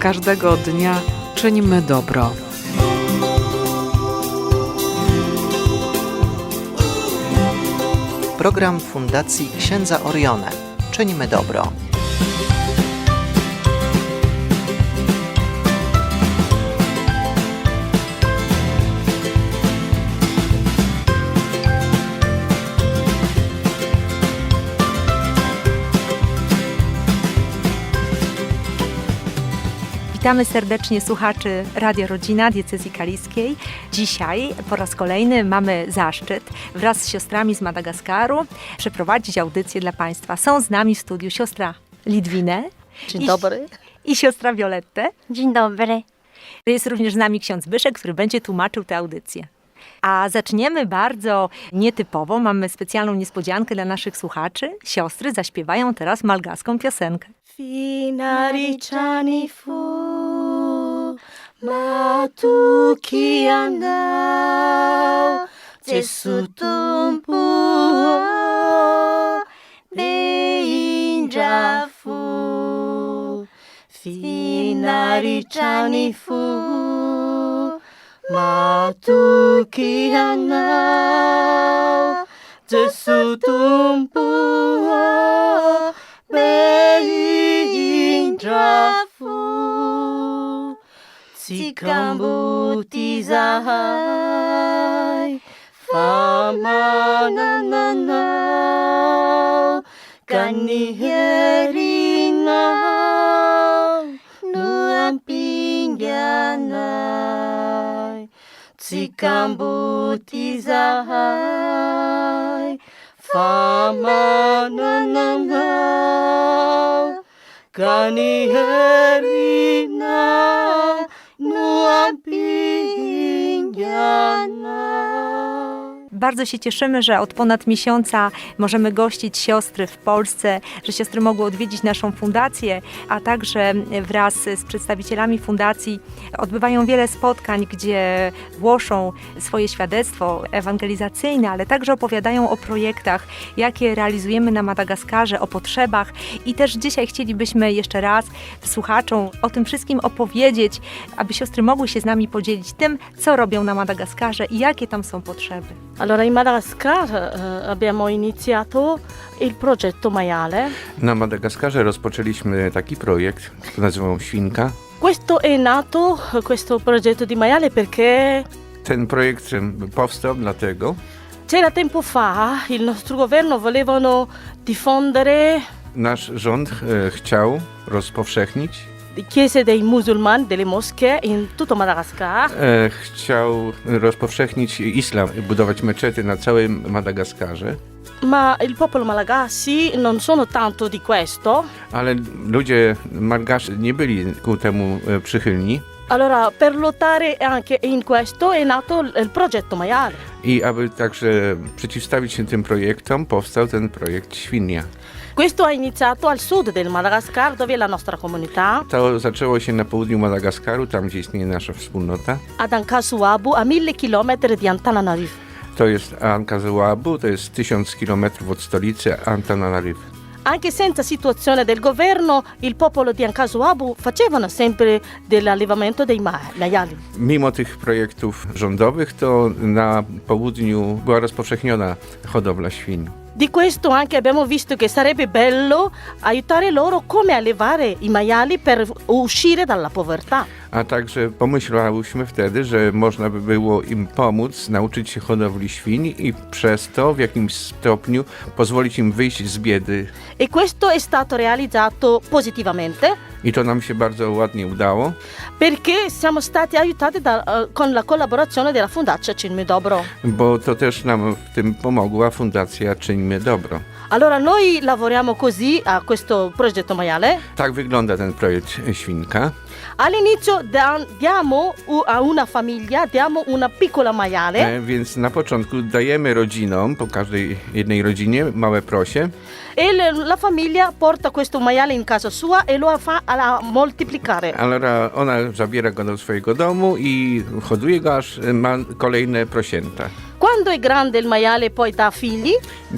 Każdego dnia czyńmy dobro. Program Fundacji Księdza Orione. Czyńmy dobro. Witamy serdecznie słuchaczy Radia Rodzina Diecezji Kaliskiej. Dzisiaj po raz kolejny mamy zaszczyt wraz z siostrami z Madagaskaru przeprowadzić audycję dla Państwa. Są z nami w studiu siostra Lidwinę Dzień I- dobry. i siostra Violettę. Dzień dobry. Jest również z nami ksiądz Byszek, który będzie tłumaczył tę audycję. A zaczniemy bardzo nietypowo. Mamy specjalną niespodziankę dla naszych słuchaczy. Siostry zaśpiewają teraz malgaską piosenkę. finaritrany fo. Matoki anao jeso tompo. De indra fo. Finaritrany fo. Matoki anao jeso tompo. tsikam-bo ty zahay famanananao ka nuan herinao no ampinganay tsikam-bo ty zahay famanananao ka ny herinao at being young. Bardzo się cieszymy, że od ponad miesiąca możemy gościć siostry w Polsce, że siostry mogły odwiedzić naszą fundację, a także wraz z przedstawicielami fundacji odbywają wiele spotkań, gdzie głoszą swoje świadectwo ewangelizacyjne, ale także opowiadają o projektach, jakie realizujemy na Madagaskarze, o potrzebach i też dzisiaj chcielibyśmy jeszcze raz słuchaczom o tym wszystkim opowiedzieć, aby siostry mogły się z nami podzielić tym, co robią na Madagaskarze i jakie tam są potrzeby. Allora in Madagascar eh, abbiamo iniziato il progetto maiale. Na Madagaskarze rozpoczęliśmy taki projekt, który nazywał Świnka. Questo è nato, eh, questo progetto di maiale, perché Ten projekt powstał dlatego, c'era tempo fa il nostro governo volevano diffondere nasz rząd e, chciał rozpowszechnić, le chiese dei musulmani, delle moschee in tutto Madagascar. e, chciał rozpowszechnić islam, budować meczety na całym Madagaskarze, Ma il popolo malagasy non sono tanto di questo. ale ludzie Malgasz nie byli ku temu e, przychylni Allora, per lottare anche in questo è nato il progetto maiale. i aby także przeciwstawić się tym projektom, powstał ten projekt Świnia. Questo ha iniziato al sud del Madagascar, dove è la nostra comunità, To zaczęło się na południu Madagaskaru, tam gdzie istnieje nasza wspólnota. ad Ankasuabu, a mille chilometri di Antananarivo. To jest Ankazawabu, to jest 1000 km od stolicy Antananarivo. Anche senza situazione del governo, il popolo di Ankasuabu facevano sempre dell'allevamento dei ma- maiali. Mimo tych projektów rządowych, to na południu była rozpowszechniona hodowla świń. Di questo anche abbiamo visto che sarebbe bello aiutare loro come allevare i maiali per uscire dalla povertà. A także pomyślałyśmy wtedy, że można by było im pomóc nauczyć się hodowli świń i przez to w jakimś stopniu pozwolić im wyjść z biedy. E questo è stato realizzato positivamente I to nam się bardzo ładnie udało, perché siamo stati aiutati da- eh, con la collaborazione della Fondazione Cinmi Dobro. bo to też nam w tym pomogła Fundacja Czyńmy Dobro. Allora noi lavoriamo così a questo progetto maiale. Tak wygląda ten projekt Świnka. All'inizio diamo a una famiglia diamo una piccola maiale E, więc na początku dajemy rodzinom, po każdej jednej rodzinie, małe prosie. e la famiglia porta questo maiale in casa sua e lo fa a moltiplicare. Ale ona zabiera go do swojego domu i hoduje go, aż ma kolejne prosięta. Quando è grande il maiale poi dà figli,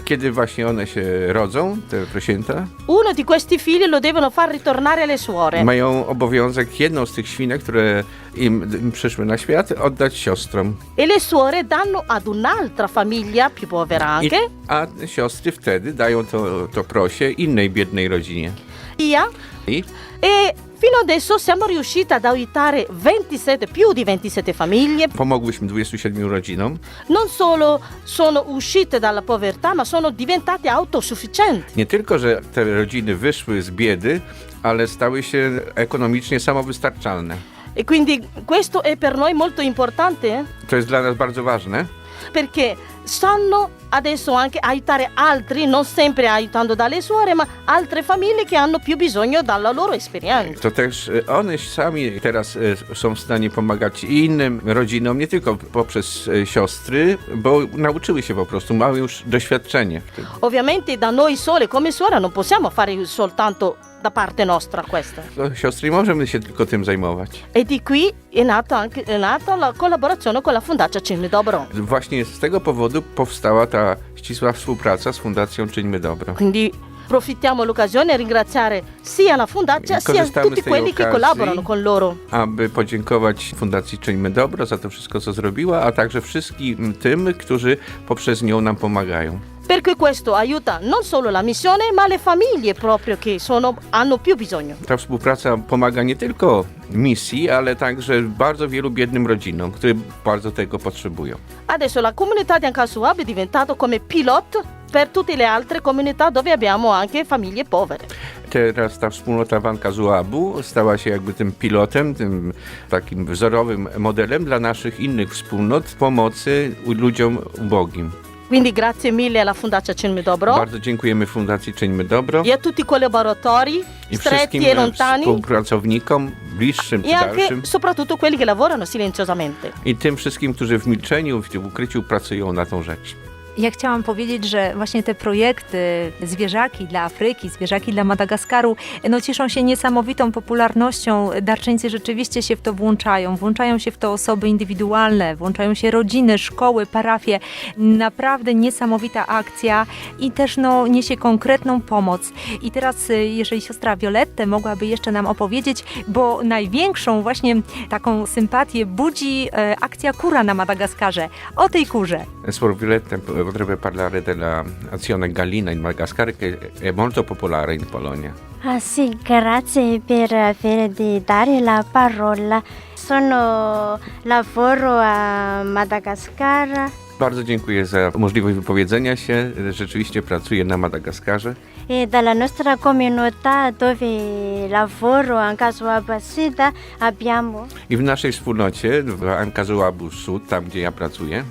Kiedy właśnie one się rodzą, te prosięta, uno di questi figli lo devono far ritornare alle suore. mają obowiązek jedną z tych świnek, które im, im przyszły na świat, oddać siostrom. E le suore danno ad un'altra famiglia più povera I, anche, a siostry wtedy dają to, to prosie innej biednej rodzinie. via. I E fino adesso siamo riusciti ad aiutare 27, più di 27 famiglie. pomogłyśmy 27 rodzinom. Non solo sono uscite dalla povertà, ma sono diventate autosufficienti. Nie tylko, że te rodziny wyszły z biedy, ale stały się ekonomicznie samowystarczalne. E quindi questo è per noi molto importante To jest dla nas bardzo ważne, perché sanno adesso anche aiutare altri, non sempre aiutando dalle suore, ma altre famiglie che hanno più bisogno dalla loro esperienza. to też e, one sami teraz e, są w stanie pomagać innym rodzinom, nie tylko poprzez e, siostry, bo nauczyły się po prostu, mają już doświadczenie w tym. Ovviamente da noi sole come suore non possiamo fare soltanto da parte nostra questo. No, siostry możemy się tylko tym zajmować. E di qui è nata anche è nata la collaborazione con la Fondazione Cime Dobro. Właśnie z tego powodu powodu powstała ta ścisła współpraca z Fundacją Czyńmy Dobro. Quindi profittiamo l'occasione a ringraziare sia la Fondacja, sia tutti quelli che collaborano con loro. Aby podziękować Fundacji Czyńmy Dobro za to wszystko, co zrobiła, a także wszystkim tym, którzy poprzez nią nam pomagają. Perché questo aiuta non solo la missione, ma le famiglie proprio che sono- hanno più bisogno. Ta współpraca pomaga nie tylko misji, ale także bardzo wielu biednym rodzinom, które bardzo tego potrzebują. Adesso la comunità di Ancasuab è diventato come pilot per tutte le altre comunità dove abbiamo anche famiglie povere. Teraz ta wspólnota Wanka Zuabu stała się jakby tym pilotem, tym takim wzorowym modelem dla naszych innych wspólnot pomocy ludziom ubogim. Quindi grazie mille alla Fondazione Cime Dobro Bardzo dziękujemy Fundacji Czyńmy Dobro e a tutti i collaboratori i stretti e lontani współpracownikom, bliższym czy e anche dalszym. soprattutto quelli che lavorano silenziosamente. I tym wszystkim, którzy w milczeniu, w ukryciu pracują na tą rzecz. Ja chciałam powiedzieć, że właśnie te projekty zwierzaki dla Afryki, zwierzaki dla Madagaskaru, no cieszą się niesamowitą popularnością. Darczyńcy rzeczywiście się w to włączają. Włączają się w to osoby indywidualne, włączają się rodziny, szkoły, parafie. Naprawdę niesamowita akcja i też no, niesie konkretną pomoc. I teraz, y, jeżeli siostra Violettę mogłaby jeszcze nam opowiedzieć, bo największą właśnie taką sympatię budzi e, akcja Kura na Madagaskarze. O tej kurze. Suor Violetta potrebbe parlare dell'azione Gallina in Madagascar che è molto popolare in Polonia. Ah, sì, grazie per aver dare la parola. Sono lavoro a Madagascar. Bardzo dziękuję za możliwość wypowiedzenia się. Rzeczywiście pracuję na Madagaskarze. E dalla nostra comunità dove lavoro a Casuaba Sida abbiamo I w naszej wspólnocie, w Ankazuabu Sud, tam gdzie ja pracuję,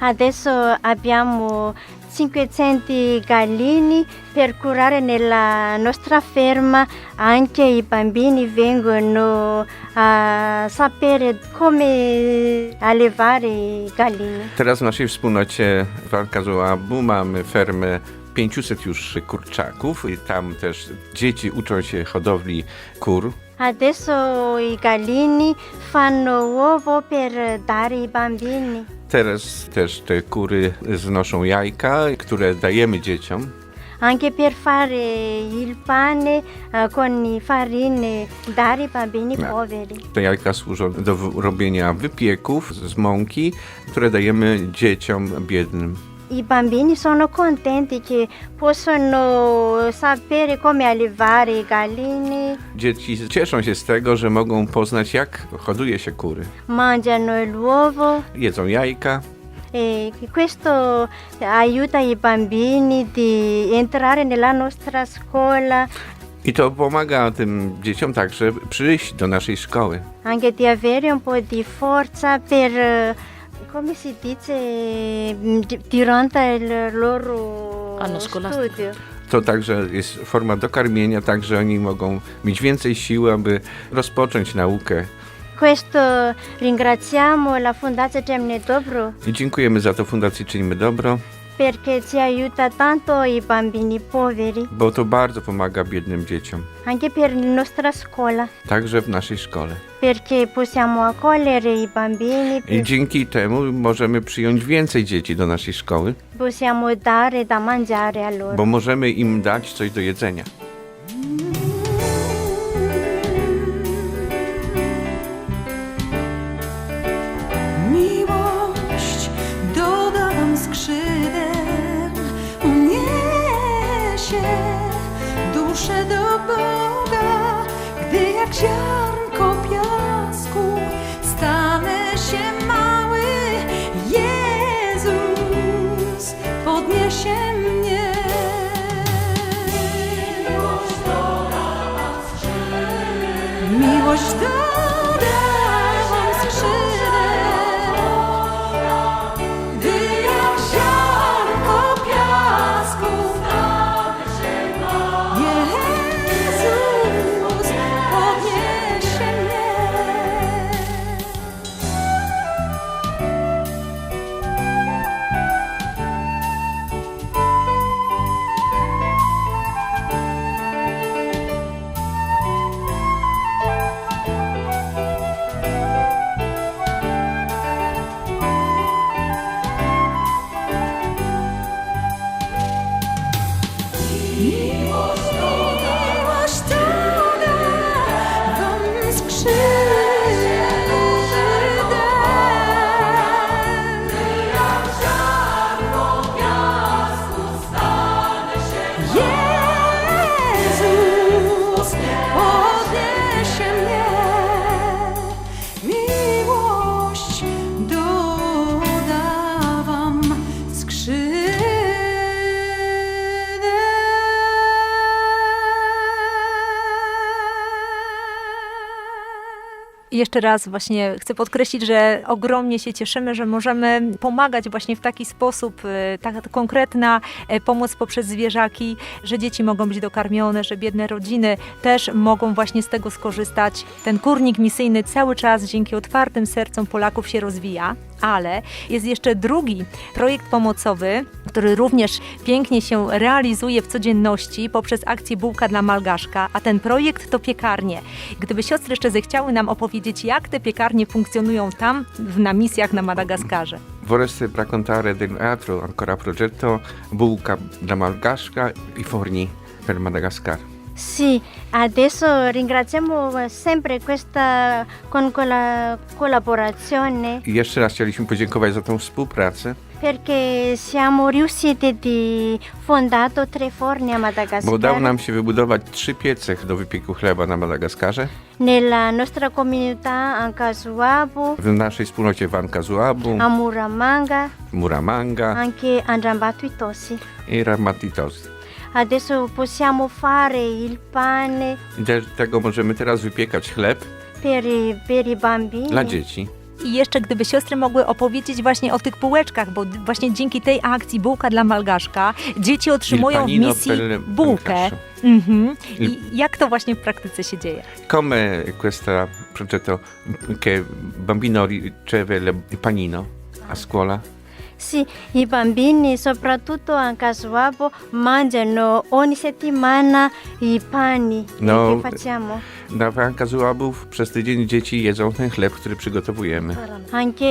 adesso abbiamo 500 gallini per curare nella nostra ferma anche i bambini vengono a sapere come allevare. Teraz w naszej wspólnocie w Ankazuabu mamy fermę 500 już kurczaków i tam też dzieci uczą się hodowli kur. Adesso i gallini fanno uovo per dare i bambini. Teraz też te kury znoszą jajka, które dajemy dzieciom. Anche per fare il pane eh, con i farine dare bambini No. poveri. Te jajka służą do w- robienia wypieków z mąki, które dajemy dzieciom biednym. I bambini sono contenti che possono sapere come allevare i gallini, Dzieci cieszą się z tego, że mogą poznać, jak hoduje się kury. mangiano l'uovo Jedzą jajka, e questo aiuta i bambini di entrare nella nostra scuola, I to pomaga tym dzieciom także przyjść do naszej szkoły. anche di avere un po' di forza per, come si dice, mm, durante il loro Anno scolastico. studio. To także jest forma dokarmienia, tak że oni mogą mieć więcej siły, aby rozpocząć naukę. Questo ringraziamo la Fondazione Gemne Dobro I dziękujemy za to Fundacji Czyńmy Dobro. Perché ci aiuta tanto i bambini poveri, bo to bardzo pomaga biednym dzieciom, anche per la nostra scuola, także w naszej szkole. perché possiamo accogliere i bambini, I dzięki temu możemy przyjąć więcej dzieci do naszej szkoły, possiamo dare da mangiare a loro. bo możemy im dać coś do jedzenia. Jeszcze raz właśnie chcę podkreślić, że ogromnie się cieszymy, że możemy pomagać właśnie w taki sposób, y, taka konkretna e, pomoc poprzez zwierzaki, że dzieci mogą być dokarmione, że biedne rodziny też mogą właśnie z tego skorzystać. Ten kurnik misyjny cały czas dzięki otwartym sercom Polaków się rozwija, ale jest jeszcze drugi projekt pomocowy, który również pięknie się realizuje w codzienności poprzez akcję Bułka dla Malgaszka, a ten projekt to piekarnie. Gdyby siostry jeszcze zechciały nam opowiedzieć, jak te piekarnie funkcjonują tam w, na misjach na Madagaskarze. Vorreste raccontare dell'altro ancora progetto Buca da Malgasca i forni per Madagascar? Sì, adesso ringraziamo sempre questa con quella collaborazione. I jeszcze raz chcieliśmy podziękować za tą współpracę, perché siamo riusciti di fondato tre forni a bo Madagascar. udało nam się wybudować trzy piece do wypieku chleba na Madagaskarze, Nella nostra comunità a Casuabo, w naszej wspólnocie w Ankazuabu, a Muramanga, Muramanga. Anche a Ndrambato Itosi. i Ramatitos. Adesso possiamo fare il pane dlatego możemy teraz wypiekać chleb per i, per i bambini. dla dzieci. I jeszcze gdyby siostry mogły opowiedzieć właśnie o tych półeczkach, bo d- właśnie dzięki tej akcji Bułka dla Malgaszka dzieci otrzymują w panino misji per bułkę. Malgascio. Mhm. I jak to właśnie w praktyce się dzieje? Come questo progetto che bambino riceve il panino a scuola? Sì, i bambini, soprattutto a Casuabo, mangiano ogni settimana i pani No. che facciamo. Na Ankazuabów przez tydzień dzieci jedzą ten chleb, który przygotowujemy. Anche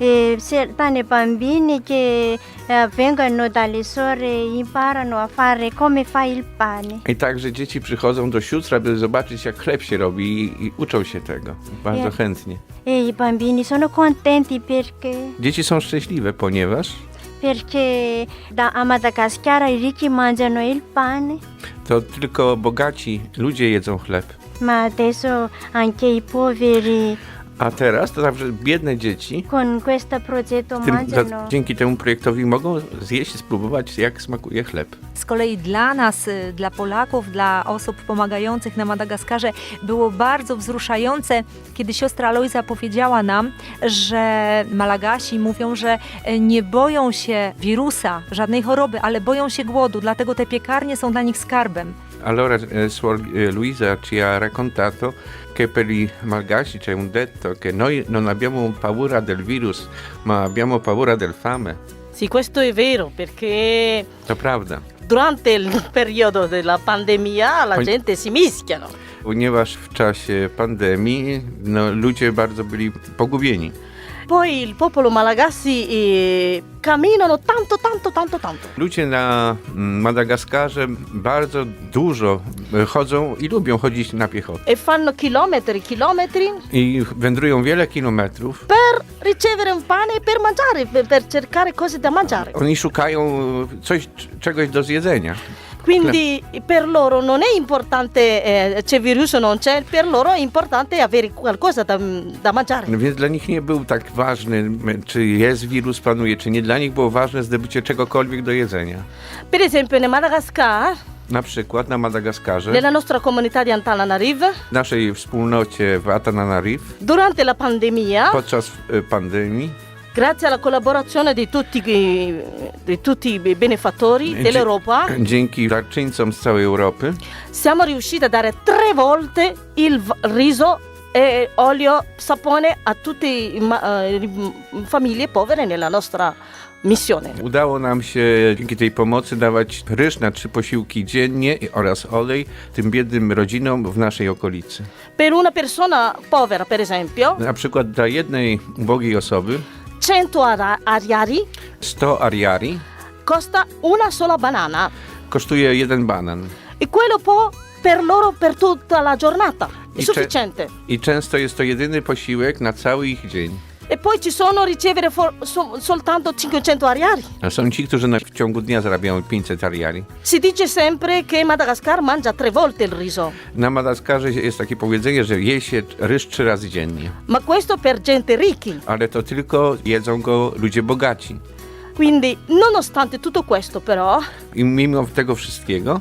eh, se- tante bambini che eh, vengono dalle suore imparano a fare come fa il pane. I także dzieci przychodzą do sióstr, aby zobaczyć, jak chleb się robi i, i uczą się tego. Bardzo Nie. chętnie. E i bambini sono contenti perché, Dzieci są szczęśliwe, ponieważ perché da, a Madagascar i ricchi mangiano il pane, to tylko bogaci ludzie jedzą chleb. ma adesso anche i poveri A teraz to także biedne dzieci con questo progetto tym, mangiano. za, dzięki temu projektowi mogą zjeść, spróbować, jak smakuje chleb. Z kolei dla nas, y, dla Polaków, dla osób pomagających na Madagaskarze było bardzo wzruszające, kiedy siostra Lojza powiedziała nam, że Malagasi mówią, że y, nie boją się wirusa, żadnej choroby, ale boją się głodu, dlatego te piekarnie są dla nich skarbem. Allora, eh, Suor eh, Luisa ci ha raccontato che per i malgasci c'è un detto che noi non abbiamo paura del virus, ma abbiamo paura del fame. Sì, questo è vero perché To prawda. durante il periodo della pandemia la gente si mischiano. Ponieważ w czasie pandemii no, ludzie bardzo byli pogubieni. Poi il popolo malagasy eh, camminano tanto, tanto, tanto, tanto. Ludzie na mm, Madagaskarze bardzo dużo e, chodzą i lubią chodzić na piechotę. E fanno chilometri, chilometri I wędrują wiele kilometrów. per ricevere un pane e per mangiare, per, per cercare cose da mangiare. Oni szukają e, coś, czegoś do zjedzenia. Quindi per loro non è importante eh, c'è virus o non c'è, per loro è importante avere qualcosa da, da mangiare. No Więc dla nich nie był tak ważny, czy jest wirus, panuje, czy nie. Dla nich było ważne zdobycie czegokolwiek do jedzenia. Per esempio in Madagascar, Na przykład na Madagaskarze, nella nostra comunità di Antananarive, w naszej wspólnocie w Atananariv, durante la pandemia, podczas e, pandemii, grazie alla collaborazione di tutti, i- di tutti i benefattori Dzie- dell'Europa, dzięki darczyńcom z całej Europy, siamo riusciti a dare tre volte il v- riso e olio, sapone a tutte le famiglie povere nella nostra missione. udało nam się dzięki tej pomocy dawać ryż na trzy posiłki dziennie oraz olej tym biednym rodzinom w naszej okolicy. Per una persona povera, per esempio, Na przykład dla jednej ubogiej osoby 100 ara- ariari 100 ariari costa una sola banana kosztuje jeden banan. e quello può per loro per tutta la giornata. È I c'è- sufficiente. I często jest to jedyny posiłek na cały ich dzień. E poi ci sono ricevere so- soltanto 500 ariari. A są ci, którzy w ciągu dnia zarabiają 500 ariari. Si dice sempre che Madagascar mangia tre volte il riso, Na Madagaskarze jest takie powiedzenie, że je się ryż trzy razy dziennie. ma questo per gente ricchi. Ale to tylko jedzą go ludzie bogaci. Quindi, nonostante tutto questo, però, I mimo tego wszystkiego,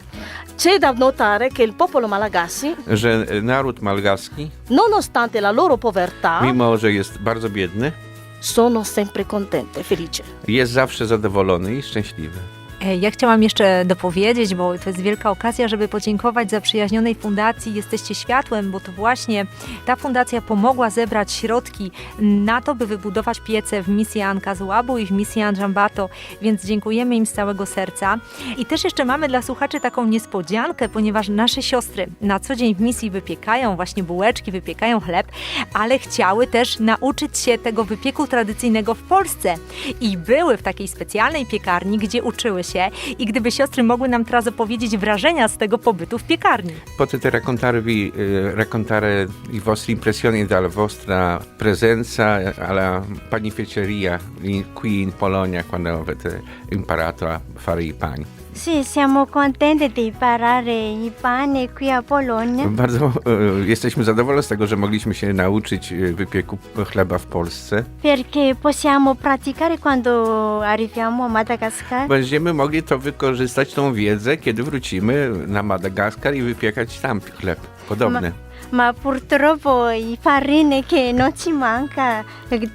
c'è da notare che il popolo malagasy, że naród malgaski, nonostante la loro povertà, mimo że jest bardzo biedny, sono sempre contenti e felici. jest zawsze zadowolony i szczęśliwy. E, Ja chciałam jeszcze dopowiedzieć, bo to jest wielka okazja, żeby podziękować zaprzyjaźnionej fundacji Jesteście Światłem, bo to właśnie ta fundacja pomogła zebrać środki na to, by wybudować piece w misji Ankazuabu i w misji Anjambato, więc dziękujemy im z całego serca. I też jeszcze mamy dla słuchaczy taką niespodziankę, ponieważ nasze siostry na co dzień w misji wypiekają właśnie bułeczki, wypiekają chleb, ale chciały też nauczyć się tego wypieku tradycyjnego w Polsce i były w takiej specjalnej piekarni, gdzie uczyły się i gdyby siostry mogły nam teraz opowiedzieć wrażenia z tego pobytu w piekarni. Potete raccontarvi, eh, raccontare i vostri impressioni dalla vostra presenza alla panificeria qui in Polonia quando avete imparato a fare i pani? Sì, siamo contenti di imparare i pani qui a Bologna Bardzo e, jesteśmy zadowoleni z tego, że mogliśmy się nauczyć e, wypieku chleba w Polsce. perché possiamo praticare quando arriviamo a Madagascar. Będziemy mogli to wykorzystać, tą wiedzę, kiedy wrócimy na Madagaskar i wypiekać tam chleb podobny. Ma purtroppo i farine che non ci manca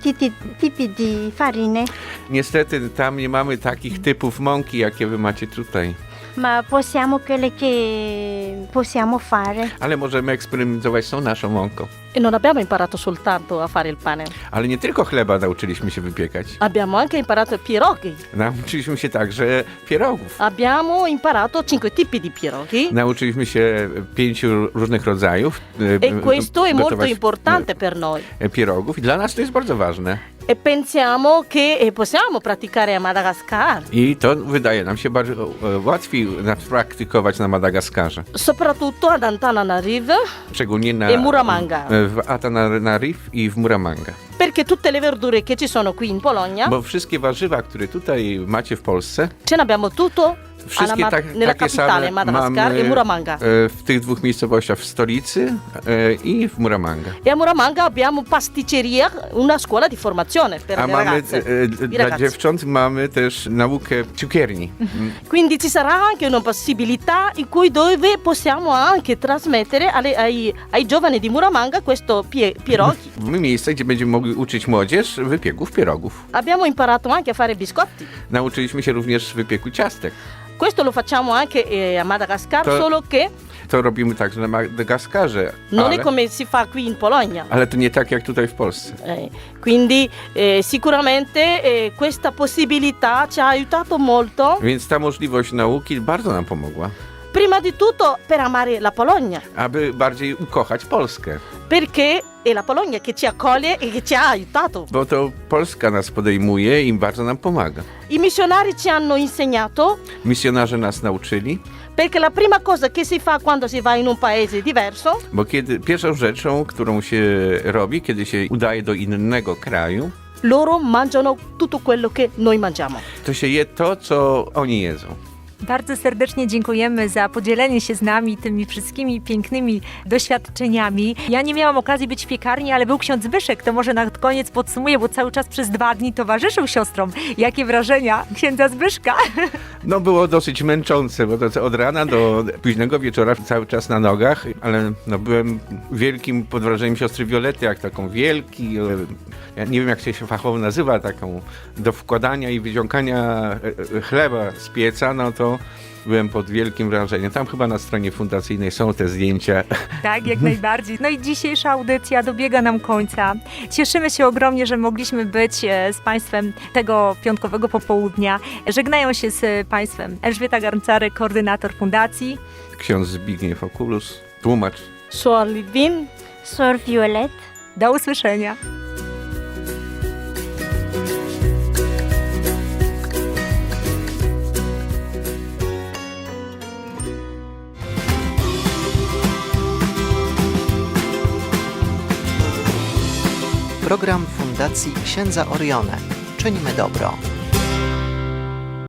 tipi, tipi di farine, Niestety tam nie mamy takich typów mąki, jakie wy macie tutaj. ma possiamo quelle che possiamo fare. Ale możemy eksperymentować z tą naszą mąką. E non abbiamo imparato soltanto a fare il pane, Ale nie tylko chleba nauczyliśmy się wypiekać. abbiamo anche imparato pierogi. Nauczyliśmy się także pierogów. Abbiamo imparato cinque tipi di pierogi. Nauczyliśmy się pięciu różnych rodzajów. e, E questo è molto importante per noi. e, Pierogów i dla nas to jest bardzo ważne. E pensiamo che eh, possiamo praticare a Madagascar, I to wydaje nam się bardzo e, łatwiej praktykować na Madagaskarze. soprattutto ad Antananarive, Szczególnie na, E Muramanga. W Atananariv i w Muramanga. perché tutte le verdure che ci sono qui in Polonia, Bo wszystkie warzywa, które tutaj macie w Polsce, ce ne abbiamo tutto wszystkie tak, takie same mamy e Muramanga. e, w tych dwóch miejscowościach, w stolicy e, i w Muramanga. E a Muramanga abbiamo pasticceria, una scuola di formazione per A le mamy ragazze. e, i dla dziewcząt mamy też naukę cukierni. Quindi ci sarà anche una possibilità in cui dove possiamo anche trasmettere alle- ai, ai giovani di Muramanga questo pie- pierogi. Mamy miejsce, gdzie będziemy mogli uczyć młodzież wypieków pierogów. Abbiamo imparato anche a fare biscotti. Nauczyliśmy się również wypieku ciastek. Questo lo facciamo anche eh, a Madagascar, To- solo che to robimy także na Madagaskarze. Non ale, è come si fa qui in Polonia. ale to nie tak jak tutaj w Polsce. Eh, quindi eh, sicuramente eh, questa possibilità ci ha aiutato molto, Więc ta możliwość nauki bardzo nam pomogła, prima di tutto per amare la Polonia, aby bardziej ukochać Polskę. perché è la Polonia che ci accoglie e che ci ha aiutato. Bo to Polska nas podejmuje i bardzo nam pomaga. I missionari ci hanno insegnato Misjonarze nas nauczyli, perché la prima cosa che si fa quando si va in un paese diverso bo kiedy pierwszą rzeczą, którą się robi, kiedy się udaje do innego kraju, loro mangiano tutto quello che noi mangiamo. to się je to, co oni jedzą. Bardzo serdecznie dziękujemy za podzielenie się z nami tymi wszystkimi pięknymi doświadczeniami. Ja nie miałam okazji być w piekarni, ale był ksiądz Zbyszek, to może na koniec podsumuję, bo cały czas przez dwa dni towarzyszył siostrom. Jakie wrażenia księdza Zbyszka? No było dosyć męczące, bo to od rana do późnego wieczora cały czas na nogach, ale no, byłem wielkim pod wrażeniem siostry Violety, jak taką wielki, e, ja nie wiem jak się fachowo nazywa, taką do wkładania i wyciągania e, e, chleba z pieca, no to byłem pod wielkim wrażeniem. Tam chyba na stronie fundacyjnej są te zdjęcia. Tak, jak najbardziej. No i dzisiejsza audycja dobiega nam końca. Cieszymy się ogromnie, że mogliśmy być e, z Państwem tego piątkowego popołudnia. Żegnają się z Państwem Elżbieta Garncarek, koordynator fundacji. Ksiądz Zbigniew Okulus, tłumacz. Suor Lidwin, Sor Violet. Do usłyszenia. Program Fundacji Księdza Orione. Czynimy dobro.